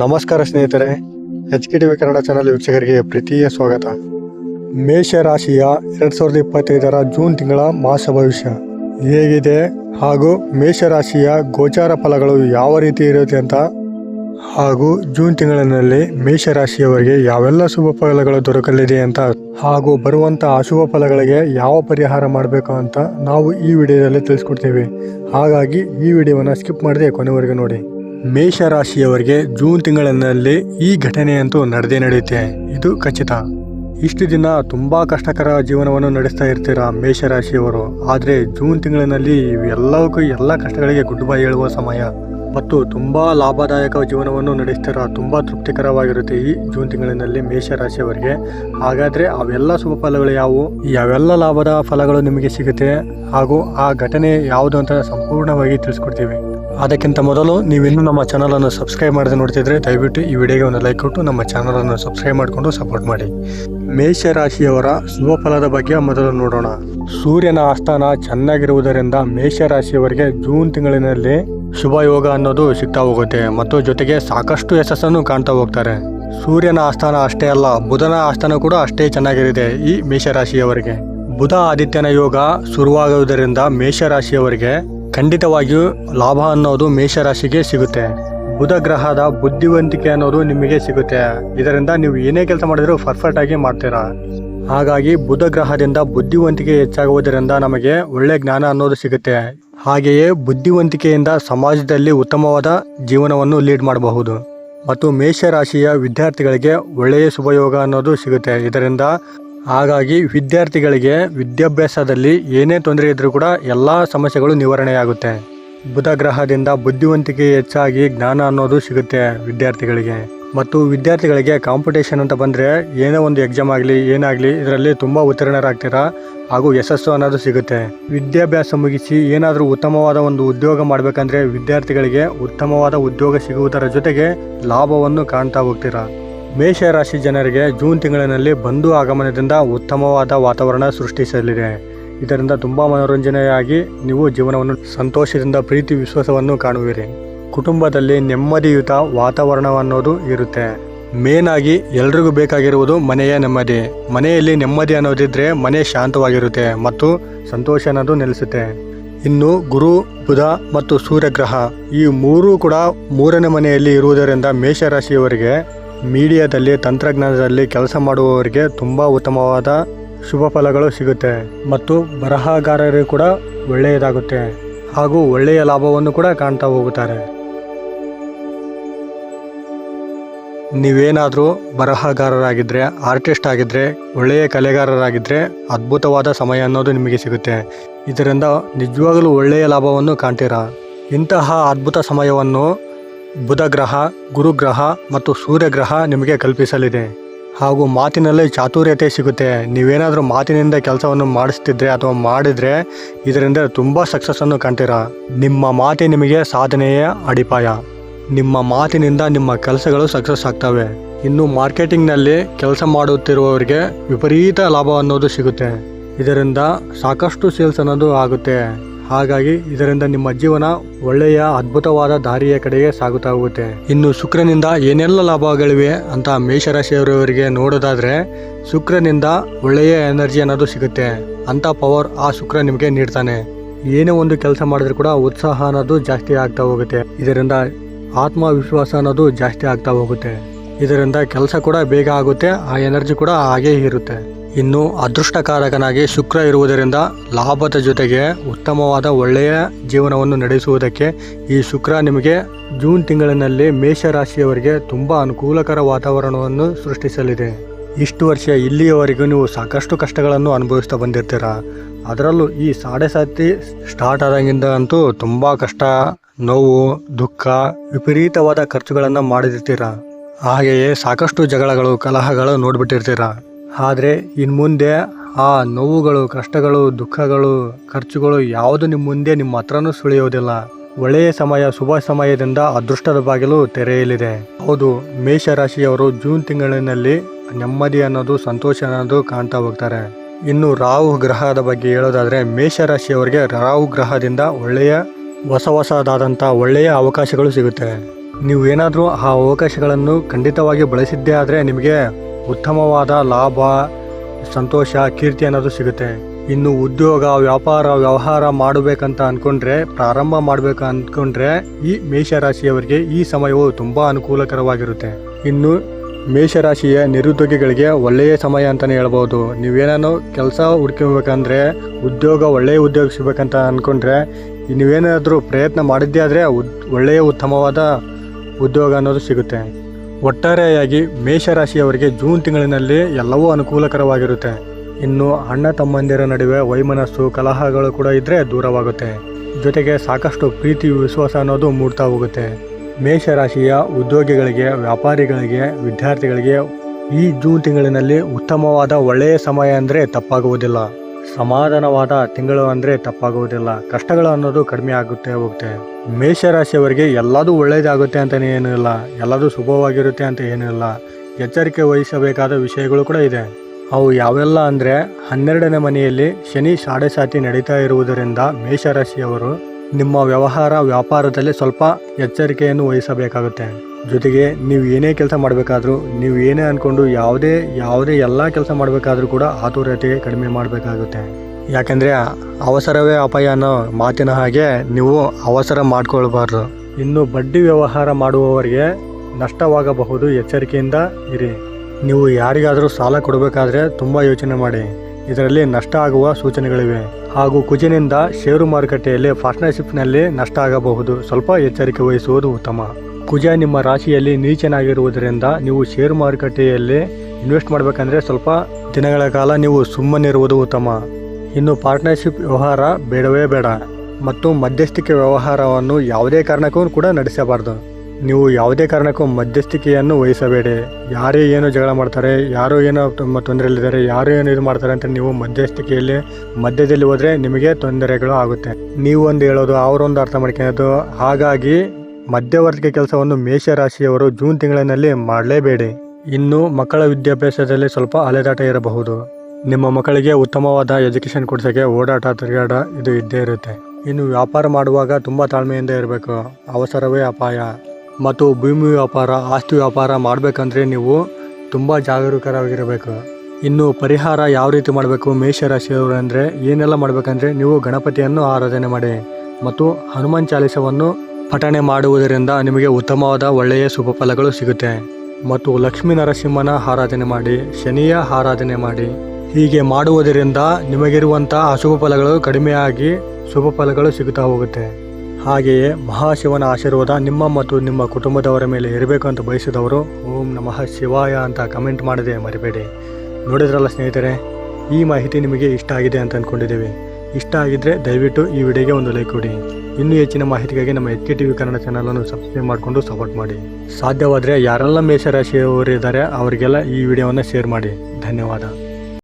ನಮಸ್ಕಾರ ಸ್ನೇಹಿತರೆ H K TV Kannada channel ವೀಕ್ಷಕರಿಗೆ ಪ್ರೀತಿಯ ಸ್ವಾಗತ. ಮೇಷ ರಾಶಿಯ ಎರಡ್ ಸಾವಿರದ ಇಪ್ಪತ್ತೈದರ ಜೂನ್ ತಿಂಗಳ ಮಾಸ ಭವಿಷ್ಯ ಹೇಗಿದೆ ಹಾಗೂ ಮೇಷರಾಶಿಯ ಗೋಚಾರ ಫಲಗಳು ಯಾವ ರೀತಿ ಇರುತ್ತೆ ಅಂತ ಹಾಗೂ ಜೂನ್ ತಿಂಗಳಿನಲ್ಲಿ ಮೇಷರಾಶಿಯವರಿಗೆ ಯಾವೆಲ್ಲ ಶುಭ ಫಲಗಳು ದೊರಕಲಿದೆ ಅಂತ ಹಾಗೂ ಬರುವಂಥ ಅಶುಭ ಫಲಗಳಿಗೆ ಯಾವ ಪರಿಹಾರ ಮಾಡಬೇಕು ಅಂತ ನಾವು ಈ ವಿಡಿಯೋದಲ್ಲಿ ತಿಳಿಸ್ಕೊಡ್ತೇವೆ. ಹಾಗಾಗಿ ಈ ವಿಡಿಯೋವನ್ನು ಸ್ಕಿಪ್ ಮಾಡದೆ ಕೊನೆವರೆಗೂ ನೋಡಿ. ಮೇಷರಾಶಿಯವರಿಗೆ ಜೂನ್ ತಿಂಗಳಿನಲ್ಲಿ ಈ ಘಟನೆಯಂತೂ ನಡೆದೇ ನಡೆಯುತ್ತೆ. ಇದು ಖಚಿತ. ಇಷ್ಟು ದಿನ ತುಂಬ ಕಷ್ಟಕರ ಜೀವನವನ್ನು ನಡೆಸ್ತಾ ಇರ್ತೀರಾ ಮೇಷರಾಶಿಯವರು. ಆದರೆ ಜೂನ್ ತಿಂಗಳಿನಲ್ಲಿ ಇವೆಲ್ಲವಕ್ಕೂ ಎಲ್ಲ ಕಷ್ಟಗಳಿಗೆ ಗುಡ್ ಬೈ ಹೇಳುವ ಸಮಯ. ಮತ್ತು ತುಂಬ ಲಾಭದಾಯಕ ಜೀವನವನ್ನು ನಡೆಸ್ತೀರಾ ತುಂಬ ತೃಪ್ತಿಕರವಾಗಿರುತ್ತೆ ಈ ಜೂನ್ ತಿಂಗಳಿನಲ್ಲಿ ಮೇಷರಾಶಿಯವರಿಗೆ. ಹಾಗಾದರೆ ಅವೆಲ್ಲ ಶುಭ ಫಲಗಳು ಯಾವುವು? ಯಾವೆಲ್ಲ ಲಾಭದ ಫಲಗಳು ನಿಮಗೆ ಸಿಗುತ್ತೆ. ಹಾಗೂ ಆ ಘಟನೆ ಯಾವುದು ಅಂತ ಸಂಪೂರ್ಣವಾಗಿ ತಿಳಿಸ್ಕೊಡ್ತೀವಿ. ಅದಕ್ಕಿಂತ ಮೊದಲು ನೀವಿನ್ನೂ ನಮ್ಮ ಚಾನಲನ್ನು ಸಬ್ಸ್ಕ್ರೈಬ್ ಮಾಡದೆ ನೋಡ್ತಿದ್ರೆ ದಯವಿಟ್ಟು ಈ ವಿಡಿಯೋಗೆ ಒಂದು ಲೈಕ್ ಕೊಟ್ಟು ನಮ್ಮ ಚಾನಲನ್ನು ಸಬ್ಸ್ಕ್ರೈಬ್ ಮಾಡಿಕೊಂಡು ಸಪೋರ್ಟ್ ಮಾಡಿ. ಮೇಷರಾಶಿಯವರ ಶುಭ ಫಲದ ಬಗ್ಗೆ ಮೊದಲು ನೋಡೋಣ. ಸೂರ್ಯನ ಆಸ್ಥಾನ ಚೆನ್ನಾಗಿರುವುದರಿಂದ ಮೇಷರಾಶಿಯವರಿಗೆ ಜೂನ್ ತಿಂಗಳಿನಲ್ಲಿ ಶುಭ ಯೋಗ ಅನ್ನೋದು ಸಿಗ್ತಾ ಹೋಗುತ್ತೆ ಮತ್ತು ಜೊತೆಗೆ ಸಾಕಷ್ಟು ಯಶಸ್ಸನ್ನು ಕಾಣ್ತಾ ಹೋಗ್ತಾರೆ. ಸೂರ್ಯನ ಆಸ್ಥಾನ ಅಷ್ಟೇ ಅಲ್ಲ, ಬುಧನ ಆಸ್ಥಾನ ಕೂಡ ಅಷ್ಟೇ ಚೆನ್ನಾಗಿರಿದೆ ಈ ಮೇಷರಾಶಿಯವರಿಗೆ. ಬುಧ ಆದಿತ್ಯನ ಯೋಗ ಶುರುವಾಗುವುದರಿಂದ ಮೇಷರಾಶಿಯವರಿಗೆ ಖಂಡಿತವಾಗಿಯೂ ಲಾಭ ಅನ್ನೋದು ಮೇಷರಾಶಿಗೆ ಸಿಗುತ್ತೆ. ಬುಧ ಗ್ರಹದ ಬುದ್ಧಿವಂತಿಕೆ ಅನ್ನೋದು ನಿಮಗೆ ಸಿಗುತ್ತೆ. ಇದರಿಂದ ನೀವು ಏನೇ ಕೆಲಸ ಮಾಡಿದರೂ ಪರ್ಫೆಕ್ಟ್ ಆಗಿ ಮಾಡ್ತೀರಾ. ಹಾಗಾಗಿ ಬುಧ ಗ್ರಹದಿಂದ ಬುದ್ಧಿವಂತಿಕೆ ಹೆಚ್ಚಾಗುವುದರಿಂದ ನಮಗೆ ಒಳ್ಳೆ ಜ್ಞಾನ ಅನ್ನೋದು ಸಿಗುತ್ತೆ. ಹಾಗೆಯೇ ಬುದ್ಧಿವಂತಿಕೆಯಿಂದ ಸಮಾಜದಲ್ಲಿ ಉತ್ತಮವಾದ ಜೀವನವನ್ನು ಲೀಡ್ ಮಾಡಬಹುದು. ಮತ್ತು ಮೇಷರಾಶಿಯ ವಿದ್ಯಾರ್ಥಿಗಳಿಗೆ ಒಳ್ಳೆಯ ಶುಭಯೋಗ ಅನ್ನೋದು ಸಿಗುತ್ತೆ. ಇದರಿಂದ ಹಾಗಾಗಿ ವಿದ್ಯಾರ್ಥಿಗಳಿಗೆ ವಿದ್ಯಾಭ್ಯಾಸದಲ್ಲಿ ಏನೇ ತೊಂದರೆ ಇದ್ದರೂ ಕೂಡ ಎಲ್ಲ ಸಮಸ್ಯೆಗಳು ನಿವಾರಣೆಯಾಗುತ್ತೆ. ಬುಧ ಗ್ರಹದಿಂದ ಬುದ್ಧಿವಂತಿಕೆ ಹೆಚ್ಚಾಗಿ ಜ್ಞಾನ ಅನ್ನೋದು ಸಿಗುತ್ತೆ ವಿದ್ಯಾರ್ಥಿಗಳಿಗೆ. ಮತ್ತು ವಿದ್ಯಾರ್ಥಿಗಳಿಗೆ ಕಾಂಪಿಟೇಷನ್ ಅಂತ ಬಂದರೆ ಏನೇ ಒಂದು ಎಕ್ಸಾಮ್ ಆಗಲಿ, ಏನಾಗಲಿ, ಇದರಲ್ಲಿ ತುಂಬ ಉತ್ತೀರ್ಣರಾಗ್ತೀರಾ? ಹಾಗೂ ಯಶಸ್ಸು ಅನ್ನೋದು ಸಿಗುತ್ತೆ. ವಿದ್ಯಾಭ್ಯಾಸ ಮುಗಿಸಿ ಏನಾದರೂ ಉತ್ತಮವಾದ ಒಂದು ಉದ್ಯೋಗ ಮಾಡಬೇಕಂದ್ರೆ ವಿದ್ಯಾರ್ಥಿಗಳಿಗೆ ಉತ್ತಮವಾದ ಉದ್ಯೋಗ ಸಿಗುವುದರ ಜೊತೆಗೆ ಲಾಭವನ್ನು ಕಾಣ್ತಾ ಹೋಗ್ತೀರಾ? ಮೇಷರಾಶಿ ಜನರಿಗೆ ಜೂನ್ ತಿಂಗಳಿನಲ್ಲಿ ಬಂಧು ಆಗಮನದಿಂದ ಉತ್ತಮವಾದ ವಾತಾವರಣ ಸೃಷ್ಟಿಸಲಿದೆ. ಇದರಿಂದ ತುಂಬ ಮನೋರಂಜನೆಯಾಗಿ ನೀವು ಜೀವನವನ್ನು ಸಂತೋಷದಿಂದ ಪ್ರೀತಿ ವಿಶ್ವಾಸವನ್ನು ಕಾಣುವಿರಿ. ಕುಟುಂಬದಲ್ಲಿ ನೆಮ್ಮದಿಯುತ ವಾತಾವರಣವನ್ನೋದು ಇರುತ್ತೆ. ಮೇನ್ ಆಗಿ ಎಲ್ರಿಗೂ ಬೇಕಾಗಿರುವುದು ಮನೆಯ ನೆಮ್ಮದಿ. ಮನೆಯಲ್ಲಿ ನೆಮ್ಮದಿ ಅನ್ನೋದಿದ್ರೆ ಮನೆ ಶಾಂತವಾಗಿರುತ್ತೆ ಮತ್ತು ಸಂತೋಷ ಅನ್ನೋದು ನೆಲೆಸುತ್ತೆ. ಇನ್ನು ಗುರು, ಬುಧ ಮತ್ತು ಸೂರ್ಯಗ್ರಹ ಈ ಮೂರೂ ಕೂಡ ಮೂರನೇ ಮನೆಯಲ್ಲಿ ಇರುವುದರಿಂದ ಮೇಷರಾಶಿಯವರಿಗೆ ಮೀಡಿಯಾದಲ್ಲಿ, ತಂತ್ರಜ್ಞಾನದಲ್ಲಿ ಕೆಲಸ ಮಾಡುವವರಿಗೆ ತುಂಬ ಉತ್ತಮವಾದ ಶುಭ ಫಲಗಳು ಸಿಗುತ್ತೆ ಮತ್ತು ಬರಹಗಾರರಿಗೆ ಕೂಡ ಒಳ್ಳೆಯದಾಗುತ್ತೆ ಹಾಗೂ ಒಳ್ಳೆಯ ಲಾಭವನ್ನು ಕೂಡ ಕಾಣ್ತಾ ಹೋಗುತ್ತಾರೆ. ನೀವೇನಾದರೂ ಬರಹಗಾರರಾಗಿದ್ದರೆ ಆರ್ಟಿಸ್ಟ್ ಆಗಿದ್ದರೆ ಒಳ್ಳೆಯ ಕಲೆಗಾರರಾಗಿದ್ದರೆ ಅದ್ಭುತವಾದ ಸಮಯ ಅನ್ನೋದು ನಿಮಗೆ ಸಿಗುತ್ತೆ. ಇದರಿಂದ ನಿಜವಾಗಲೂ ಒಳ್ಳೆಯ ಲಾಭವನ್ನು ಕಾಣ್ತೀರಾ? ಇಂತಹ ಅದ್ಭುತ ಸಮಯವನ್ನು ಬುಧ ಗ್ರಹ ಗುರುಗ್ರಹ ಮತ್ತು ಸೂರ್ಯಗ್ರಹ ನಿಮಗೆ ಕಲ್ಪಿಸಲಿದೆ. ಹಾಗೂ ಮಾತಿನಲ್ಲಿ ಚಾತುರ್ಯತೆ ಸಿಗುತ್ತೆ. ನೀವೇನಾದರೂ ಮಾತಿನಿಂದ ಕೆಲಸವನ್ನು ಮಾಡಿಸ್ತಿದ್ರೆ ಅಥವಾ ಮಾಡಿದರೆ ಇದರಿಂದ ತುಂಬ ಸಕ್ಸಸ್ಸನ್ನು ಕಾಣ್ತೀರಾ? ನಿಮ್ಮ ಮಾತೆ ನಿಮಗೆ ಸಾಧನೆಯ ಅಡಿಪಾಯ. ನಿಮ್ಮ ಮಾತಿನಿಂದ ನಿಮ್ಮ ಕೆಲಸಗಳು ಸಕ್ಸಸ್ ಆಗ್ತವೆ. ಇನ್ನು ಮಾರ್ಕೆಟಿಂಗ್ನಲ್ಲಿ ಕೆಲಸ ಮಾಡುತ್ತಿರುವವರಿಗೆ ವಿಪರೀತ ಲಾಭ ಅನ್ನೋದು ಸಿಗುತ್ತೆ. ಇದರಿಂದ ಸಾಕಷ್ಟು ಸೇಲ್ಸ್ ಅನ್ನೋದು ಆಗುತ್ತೆ. ಹಾಗಾಗಿ ಇದರಿಂದ ನಿಮ್ಮ ಜೀವನ ಒಳ್ಳೆಯ ಅದ್ಭುತವಾದ ದಾರಿಯ ಕಡೆಗೆ ಸಾಗುತ್ತಾ ಹೋಗುತ್ತೆ. ಇನ್ನು ಶುಕ್ರನಿಂದ ಏನೆಲ್ಲ ಲಾಭಗಳಿವೆ ಅಂತ ಮೇಷರಾಶಿಯವರವರಿಗೆ ನೋಡೋದಾದ್ರೆ, ಶುಕ್ರನಿಂದ ಒಳ್ಳೆಯ ಎನರ್ಜಿ ಅನ್ನೋದು ಸಿಗುತ್ತೆ. ಅಂತ ಪವರ್ ಆ ಶುಕ್ರ ನಿಮಗೆ ನೀಡ್ತಾನೆ. ಏನೇ ಒಂದು ಕೆಲಸ ಮಾಡಿದ್ರು ಕೂಡ ಉತ್ಸಾಹ ಅನ್ನೋದು ಜಾಸ್ತಿ ಆಗ್ತಾ ಹೋಗುತ್ತೆ. ಇದರಿಂದ ಆತ್ಮವಿಶ್ವಾಸ ಅನ್ನೋದು ಜಾಸ್ತಿ ಆಗ್ತಾ ಹೋಗುತ್ತೆ. ಇದರಿಂದ ಕೆಲಸ ಕೂಡ ಬೇಗ ಆಗುತ್ತೆ, ಆ ಎನರ್ಜಿ ಕೂಡ ಹಾಗೇ ಇರುತ್ತೆ. ಇನ್ನು ಅದೃಷ್ಟಕಾರಕನಾಗಿ ಶುಕ್ರ ಇರುವುದರಿಂದ ಲಾಭದ ಜೊತೆಗೆ ಉತ್ತಮವಾದ ಒಳ್ಳೆಯ ಜೀವನವನ್ನು ನಡೆಸುವುದಕ್ಕೆ ಈ ಶುಕ್ರ ನಿಮಗೆ ಜೂನ್ ತಿಂಗಳಿನಲ್ಲಿ ಮೇಷರಾಶಿಯವರಿಗೆ ತುಂಬ ಅನುಕೂಲಕರ ವಾತಾವರಣವನ್ನು ಸೃಷ್ಟಿಸಲಿದೆ. ಇಷ್ಟು ವರ್ಷ ಇಲ್ಲಿಯವರೆಗೂ ನೀವು ಸಾಕಷ್ಟು ಕಷ್ಟಗಳನ್ನು ಅನುಭವಿಸ್ತಾ ಬಂದಿರ್ತೀರ? ಅದರಲ್ಲೂ ಈ ಸಾಡೆ ಸಾತಿ ಸ್ಟಾರ್ಟ್ ಆದಾಗಿಂದ ಅಂತೂ ತುಂಬ ಕಷ್ಟ, ನೋವು, ದುಃಖ, ವಿಪರೀತವಾದ ಖರ್ಚುಗಳನ್ನು ಮಾಡಿರ್ತೀರ? ಹಾಗೆಯೇ ಸಾಕಷ್ಟು ಜಗಳಗಳು, ಕಲಹಗಳು ನೋಡ್ಬಿಟ್ಟಿರ್ತೀರ? ಆದರೆ ಇನ್ನು ಮುಂದೆ ಆ ನೋವುಗಳು, ಕಷ್ಟಗಳು, ದುಃಖಗಳು, ಖರ್ಚುಗಳು ಯಾವುದು ನಿಮ್ಮ ಮುಂದೆ ನಿಮ್ಮ ಹತ್ರನೂ ಸುಳಿಯೋದಿಲ್ಲ. ಒಳ್ಳೆಯ ಸಮಯ, ಶುಭ ಸಮಯದಿಂದ ಅದೃಷ್ಟದ ಬಾಗಿಲು ತೆರೆಯಲಿದೆ. ಹೌದು, ಮೇಷರಾಶಿಯವರು ಜೂನ್ ತಿಂಗಳಿನಲ್ಲಿ ನೆಮ್ಮದಿ ಅನ್ನೋದು, ಸಂತೋಷ ಅನ್ನೋದು ಕಾಣ್ತಾ ಹೋಗ್ತಾರೆ. ಇನ್ನು ರಾಹು ಗ್ರಹದ ಬಗ್ಗೆ ಹೇಳೋದಾದರೆ ಮೇಷರಾಶಿಯವರಿಗೆ ರಾಹು ಗ್ರಹದಿಂದ ಒಳ್ಳೆಯ, ಹೊಸ ಹೊಸದಾದಂಥ ಒಳ್ಳೆಯ ಅವಕಾಶಗಳು ಸಿಗುತ್ತೆ. ನೀವು ಏನಾದರೂ ಆ ಅವಕಾಶಗಳನ್ನು ಖಂಡಿತವಾಗಿ ಬಳಸಿದ್ದೇ ಆದರೆ ನಿಮಗೆ ಉತ್ತಮವಾದ ಲಾಭ, ಸಂತೋಷ, ಕೀರ್ತಿ ಅನ್ನೋದು ಸಿಗುತ್ತೆ. ಇನ್ನು ಉದ್ಯೋಗ, ವ್ಯಾಪಾರ, ವ್ಯವಹಾರ ಮಾಡಬೇಕಂತ ಅನ್ಕೊಂಡ್ರೆ, ಪ್ರಾರಂಭ ಮಾಡಬೇಕು ಅನ್ಕೊಂಡ್ರೆ ಈ ಮೇಷರಾಶಿಯವರಿಗೆ ಈ ಸಮಯವು ತುಂಬ ಅನುಕೂಲಕರವಾಗಿರುತ್ತೆ. ಇನ್ನು ಮೇಷರಾಶಿಯ ನಿರುದ್ಯೋಗಿಗಳಿಗೆ ಒಳ್ಳೆಯ ಸಮಯ ಅಂತಲೇ ಹೇಳ್ಬೋದು. ನೀವೇನೋ ಕೆಲಸ ಹುಡ್ಕೋಬೇಕಂದ್ರೆ, ಉದ್ಯೋಗ ಒಳ್ಳೆಯ ಉದ್ಯೋಗ ಸಿಗಬೇಕಂತ ಅಂದ್ಕೊಂಡ್ರೆ ನೀವೇನಾದರೂ ಪ್ರಯತ್ನ ಮಾಡಿದ್ದೇ ಆದರೆ ಒಳ್ಳೆಯ ಉತ್ತಮವಾದ ಉದ್ಯೋಗ ಅನ್ನೋದು ಸಿಗುತ್ತೆ. ಒಟ್ಟಾರೆಯಾಗಿ ಮೇಷರಾಶಿಯವರಿಗೆ ಜೂನ್ ತಿಂಗಳಿನಲ್ಲಿ ಎಲ್ಲವೂ ಅನುಕೂಲಕರವಾಗಿರುತ್ತೆ. ಇನ್ನು ಅಣ್ಣ ತಮ್ಮಂದಿರ ನಡುವೆ ವೈಮನಸ್ಸು, ಕಲಹಗಳು ಕೂಡ ಇದ್ದರೆ ದೂರವಾಗುತ್ತೆ. ಜೊತೆಗೆ ಸಾಕಷ್ಟು ಪ್ರೀತಿ, ವಿಶ್ವಾಸ ಅನ್ನೋದು ಮೂಡ್ತಾ ಹೋಗುತ್ತೆ. ಮೇಷರಾಶಿಯ ಉದ್ಯೋಗಿಗಳಿಗೆ, ವ್ಯಾಪಾರಿಗಳಿಗೆ, ವಿದ್ಯಾರ್ಥಿಗಳಿಗೆ ಈ ಜೂನ್ ತಿಂಗಳಿನಲ್ಲಿ ಉತ್ತಮವಾದ ಒಳ್ಳೆಯ ಸಮಯ ಅಂದರೆ ತಪ್ಪಾಗುವುದಿಲ್ಲ. ಸಮಾಧಾನವಾದ ತಿಂಗಳು ಅಂದರೆ ತಪ್ಪಾಗುವುದಿಲ್ಲ. ಕಷ್ಟಗಳು ಅನ್ನೋದು ಕಡಿಮೆ ಆಗುತ್ತೆ, ಹೋಗುತ್ತೆ. ಮೇಷರಾಶಿಯವರಿಗೆ ಎಲ್ಲದೂ ಒಳ್ಳೆಯದಾಗುತ್ತೆ ಅಂತಲೇ ಏನೂ ಇಲ್ಲ. ಎಲ್ಲದೂ ಶುಭವಾಗಿರುತ್ತೆ ಅಂತ ಏನೂ ಇಲ್ಲ. ಎಚ್ಚರಿಕೆ ವಹಿಸಬೇಕಾದ ವಿಷಯಗಳು ಕೂಡ ಇದೆ. ಅವು ಯಾವೆಲ್ಲ ಅಂದರೆ ಹನ್ನೆರಡನೇ ಮನೆಯಲ್ಲಿ ಶನಿ ಸಾಡೆ ಸಾತಿ ನಡೀತಾ ಇರುವುದರಿಂದ ಮೇಷರಾಶಿಯವರು ನಿಮ್ಮ ವ್ಯವಹಾರ ವ್ಯಾಪಾರದಲ್ಲಿ ಸ್ವಲ್ಪ ಎಚ್ಚರಿಕೆಯನ್ನು ವಹಿಸಬೇಕಾಗುತ್ತೆ. ಜೊತೆಗೆ ನೀವು ಏನೇ ಕೆಲಸ ಮಾಡಬೇಕಾದ್ರೂ, ನೀವು ಏನೇ ಅಂದ್ಕೊಂಡು ಯಾವುದೇ ಯಾವುದೇ ಎಲ್ಲ ಕೆಲಸ ಮಾಡಬೇಕಾದ್ರೂ ಕೂಡ ಆತುರತೆ ಕಡಿಮೆ ಮಾಡಬೇಕಾಗುತ್ತೆ. ಯಾಕೆಂದರೆ ಅವಸರವೇ ಅಪಾಯ ಅನ್ನೋ ಮಾತಿನ ಹಾಗೆ ನೀವು ಅವಸರ ಮಾಡ್ಕೊಳ್ಬಾರ್ದು. ಇನ್ನು ಬಡ್ಡಿ ವ್ಯವಹಾರ ಮಾಡುವವರಿಗೆ ನಷ್ಟವಾಗಬಹುದು, ಎಚ್ಚರಿಕೆಯಿಂದ ಇರಿ. ನೀವು ಯಾರಿಗಾದರೂ ಸಾಲ ಕೊಡಬೇಕಾದ್ರೆ ತುಂಬ ಯೋಚನೆ ಮಾಡಿ. ಇದರಲ್ಲಿ ನಷ್ಟ ಆಗುವ ಸೂಚನೆಗಳಿವೆ. ಹಾಗೂ ಕುಜಿನಿಂದ ಷೇರು ಮಾರುಕಟ್ಟೆಯಲ್ಲಿ ಪಾರ್ಟ್ನರ್ಶಿಪ್ನಲ್ಲಿ ನಷ್ಟ ಆಗಬಹುದು. ಸ್ವಲ್ಪ ಎಚ್ಚರಿಕೆ ವಹಿಸುವುದು ಉತ್ತಮ. ಕುಜ ನಿಮ್ಮ ರಾಶಿಯಲ್ಲಿ ನೀಚನಾಗಿರುವುದರಿಂದ ನೀವು ಷೇರು ಮಾರುಕಟ್ಟೆಯಲ್ಲಿ ಇನ್ವೆಸ್ಟ್ ಮಾಡಬೇಕಂದ್ರೆ ಸ್ವಲ್ಪ ದಿನಗಳ ಕಾಲ ನೀವು ಸುಮ್ಮನಿರುವುದು ಉತ್ತಮ. ಇನ್ನು ಪಾರ್ಟ್ನರ್ಶಿಪ್ ವ್ಯವಹಾರ ಬೇಡವೇ ಬೇಡ. ಮತ್ತು ಮಧ್ಯಸ್ಥಿಕೆ ವ್ಯವಹಾರವನ್ನು ಯಾವುದೇ ಕಾರಣಕ್ಕೂ ಕೂಡ ನಡೆಸಬಾರ್ದು. ನೀವು ಯಾವುದೇ ಕಾರಣಕ್ಕೂ ಮಧ್ಯಸ್ಥಿಕೆಯನ್ನು ವಹಿಸಬೇಡಿ. ಯಾರೇ ಏನು ಜಗಳ ಮಾಡ್ತಾರೆ, ಯಾರೋ ಏನೋ ತುಂಬ ತೊಂದರೆಯಲ್ಲಿದ್ದಾರೆ ಯಾರೋ ಏನು ಇದು ಮಾಡ್ತಾರೆ ಅಂತ ನೀವು ಮಧ್ಯಸ್ಥಿಕೆಯಲ್ಲಿ, ಮಧ್ಯದಲ್ಲಿ ಹೋದರೆ ನಿಮಗೆ ತೊಂದರೆಗಳು ಆಗುತ್ತೆ. ನೀವು ಒಂದು ಹೇಳೋದು, ಅವರೊಂದು ಅರ್ಥ ಮಾಡ್ಕೊಳ್ಳೋದು. ಹಾಗಾಗಿ ಮಧ್ಯವರ್ತಿಕೆ ಕೆಲಸವನ್ನು ಮೇಷರಾಶಿಯವರು ಜೂನ್ ತಿಂಗಳಿನಲ್ಲಿ ಮಾಡಲೇಬೇಡಿ. ಇನ್ನು ಮಕ್ಕಳ ವಿದ್ಯಾಭ್ಯಾಸದಲ್ಲಿ ಸ್ವಲ್ಪ ಅಲೆದಾಟ ಇರಬಹುದು. ನಿಮ್ಮ ಮಕ್ಕಳಿಗೆ ಉತ್ತಮವಾದ ಎಜುಕೇಷನ್ ಕೊಡ್ಸೋಕ್ಕೆ ಓಡಾಟ, ತಿರುಗಾಟ ಇದು ಇದ್ದೇ ಇರುತ್ತೆ. ಇನ್ನು ವ್ಯಾಪಾರ ಮಾಡುವಾಗ ತುಂಬ ತಾಳ್ಮೆಯಿಂದ ಇರಬೇಕು. ಅವಸರವೇ ಅಪಾಯ. ಮತ್ತು ಭೂಮಿ ವ್ಯಾಪಾರ, ಆಸ್ತಿ ವ್ಯಾಪಾರ ಮಾಡಬೇಕಂದ್ರೆ ನೀವು ತುಂಬ ಜಾಗರೂಕರಾಗಿರಬೇಕು. ಇನ್ನು ಪರಿಹಾರ ಯಾವ ರೀತಿ ಮಾಡಬೇಕು, ಮೇಷರಾಶಿಯವರು ಅಂದರೆ ಏನೆಲ್ಲ ಮಾಡಬೇಕಂದ್ರೆ ನೀವು ಗಣಪತಿಯನ್ನು ಆರಾಧನೆ ಮಾಡಿ ಮತ್ತು ಹನುಮಾನ್ ಚಾಲಿಸವನ್ನು ಪಠಣೆ ಮಾಡುವುದರಿಂದ ನಿಮಗೆ ಉತ್ತಮವಾದ ಒಳ್ಳೆಯ ಶುಭ ಫಲಗಳು ಸಿಗುತ್ತೆ. ಮತ್ತು ಲಕ್ಷ್ಮೀ ನರಸಿಂಹನ ಆರಾಧನೆ ಮಾಡಿ, ಶನಿಯ ಆರಾಧನೆ ಮಾಡಿ, ಹೀಗೆ ಮಾಡುವುದರಿಂದ ನಿಮಗಿರುವಂಥ ಅಶುಭ ಫಲಗಳು ಕಡಿಮೆಯಾಗಿ ಶುಭ ಫಲಗಳು ಸಿಗುತ್ತಾ ಹೋಗುತ್ತೆ. ಹಾಗೆಯೇ ಮಹಾಶಿವನ ಆಶೀರ್ವಾದ ನಿಮ್ಮ ಮತ್ತು ನಿಮ್ಮ ಕುಟುಂಬದವರ ಮೇಲೆ ಇರಬೇಕು ಅಂತ ಬಯಸಿದವರು, ಓಂ ನಮಃ ಶಿವಾಯ ಅಂತ ಕಮೆಂಟ್ ಮಾಡದೆ ಮರಿಬೇಡಿ. ನೋಡಿದ್ರಲ್ಲ ಸ್ನೇಹಿತರೆ, ಈ ಮಾಹಿತಿ ನಿಮಗೆ ಇಷ್ಟ ಆಗಿದೆ ಅಂತ ಅಂದ್ಕೊಂಡಿದ್ದೀವಿ ಇಷ್ಟ ಆಗಿದ್ದರೆ ದಯವಿಟ್ಟು ಈ ವಿಡಿಯೋಗೆ ಒಂದು ಲೈಕ್ ಕೊಡಿ. ಇನ್ನೂ ಹೆಚ್ಚಿನ ಮಾಹಿತಿಗಾಗಿ ನಮ್ಮ H K T V Kannada ಚಾನಲನ್ನು ಸಬ್ಸ್ಕ್ರೈಬ್ ಮಾಡಿಕೊಂಡು ಸಪೋರ್ಟ್ ಮಾಡಿ. ಸಾಧ್ಯವಾದರೆ ಯಾರೆಲ್ಲ ಮೇಷರಾಶಿಯವರಿದ್ದಾರೆ, ಅವರಿಗೆಲ್ಲ ಈ ವಿಡಿಯೋವನ್ನು ಶೇರ್ ಮಾಡಿ. ಧನ್ಯವಾದ.